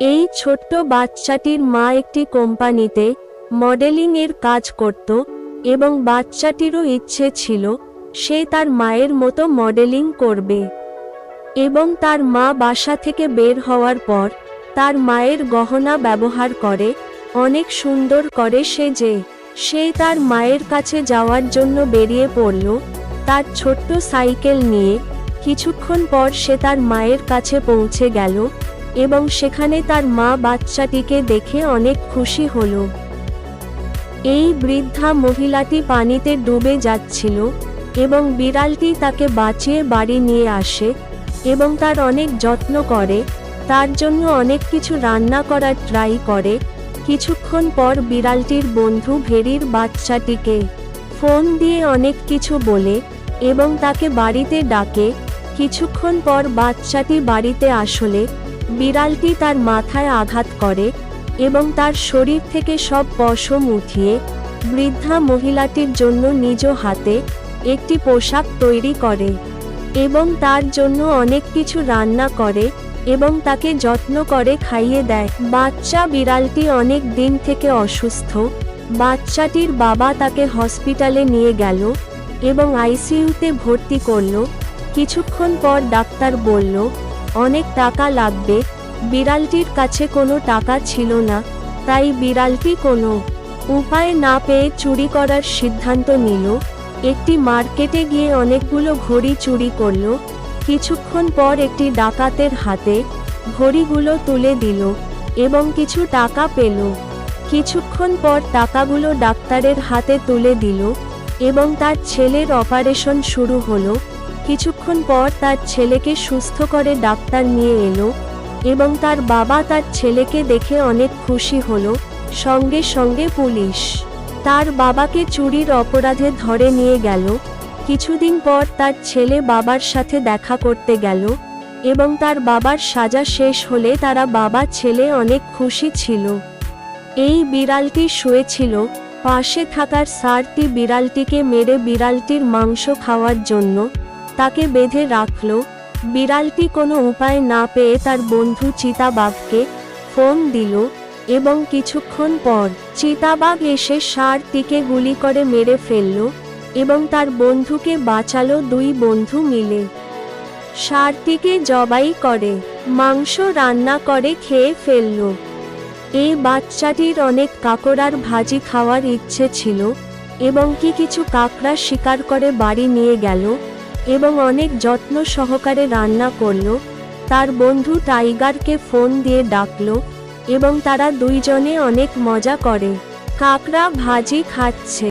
এই ছোট্ট বাচ্চাটির মা একটি কোম্পানিতে মডেলিং এর কাজ করত এবং বাচ্চাটিরও ইচ্ছে ছিল সে তার মায়ের মতো মডেলিং করবে। এবং তার মা বাসা থেকে বের হওয়ার পর তার মায়ের গহনা ব্যবহার করে, অনেক সুন্দর করে সেজে, সে তার মায়ের কাছে যাওয়ার জন্য বেরিয়ে পড়ল, তার ছোট্ট সাইকেল নিয়ে। কিছুক্ষণ পর সে তার মায়ের কাছে পৌঁছে গেল এবং সেখানে তার মা বাচ্চাটিকে দেখে অনেক খুশি হলো। এই বৃদ্ধা মহিলাটি পানিতে ডুবে যাচ্ছিল এবং বিড়ালটি তাকে বাঁচিয়ে বাড়ি নিয়ে আসে এবং তার অনেক যত্ন করে, তার জন্য অনেক কিছু রান্না করার ট্রাই করে। কিছুক্ষণ পর বিড়ালটির বন্ধু ভেরির বাচ্চাটিকে ফোন দিয়ে অনেক কিছু বলে এবং তাকে বাড়িতে ডাকে। কিছুক্ষণ পর বাচ্চাটি বাড়িতে আসলে বিড়ালটি তার মাথায় আঘাত করে এবং তার শরীর থেকে সব পশম উঠিয়ে বৃদ্ধা মহিলাটির জন্য নিজ হাতে একটি পোশাক তৈরি করে এবং তার জন্য অনেক কিছু রান্না করে এবং তাকে যত্ন করে খাইয়ে দেয়। বাচ্চা বিড়ালটি অনেক দিন থেকে অসুস্থ। বাচ্চাটির বাবা তাকে হসপিটালে নিয়ে গেল এবং আইসিইউতে ভর্তি করল। কিছুক্ষণ পর ডাক্তার বলল অনেক টাকা লাগবে। বিড়ালটির কাছে কোনো টাকা ছিল না, তাই বিড়ালটি কোনো উপায় না পেয়ে চুরি করার সিদ্ধান্ত নিল। একটি মার্কেটে গিয়ে অনেকগুলো ঘড়ি চুরি করল। কিছুক্ষণ পর একটি ডাকাতের হাতে ঘড়িগুলো তুলে দিল এবং কিছু টাকা পেল। কিছুক্ষণ পর টাকাগুলো ডাক্তারের হাতে তুলে দিল এবং তার ছেলের অপারেশন শুরু হলো। কিছুক্ষণ পর তার ছেলেকে সুস্থ করে ডাক্তার নিয়ে এলো এবং তার বাবা তার ছেলেকে দেখে অনেক খুশি হলো, সঙ্গে সঙ্গে পুলিশ তার বাবাকে চুরির অপরাধে ধরে নিয়ে গেল। কিছুদিন পর তার ছেলে বাবার সাথে দেখা করতে গেল এবং তার বাবার সাজা শেষ হলে তারা বাবা ছেলে অনেক খুশি ছিল। এই বিড়ালটি শুয়েছিল, পাশে থাকার সারটি বিড়ালটিকে মেরে বিড়ালটির মাংস খাওয়ার জন্য তাকে বেঁধে রাখল। বিড়ালটি কোনো উপায় না পেয়ে তার বন্ধু চিতাবাঘকে ফোন দিল এবং কিছুক্ষণ পর চিতাবাঘ এসে ষাঁড়টিকে গুলি করে মেরে ফেলল এবং তার বন্ধুকে বাঁচালো দুই বন্ধু মিলে। ষাঁড়টিকে জবাই করে, মাংস রান্না করে খেয়ে ফেলল। এই বাচ্চাটির অনেক কাকড়ার ভাজি খাওয়ার ইচ্ছে ছিল এবং কি কিছু কাকড়া শিকার করে বাড়ি নিয়ে গেল এবং অনেক যত্ন সহকারে রান্না করল। তার বন্ধু টাইগারকে ফোন দিয়ে ডাকল এবং তারা দুইজনে অনেক মজা করে। কাকড়া ভাজি খাচ্ছে।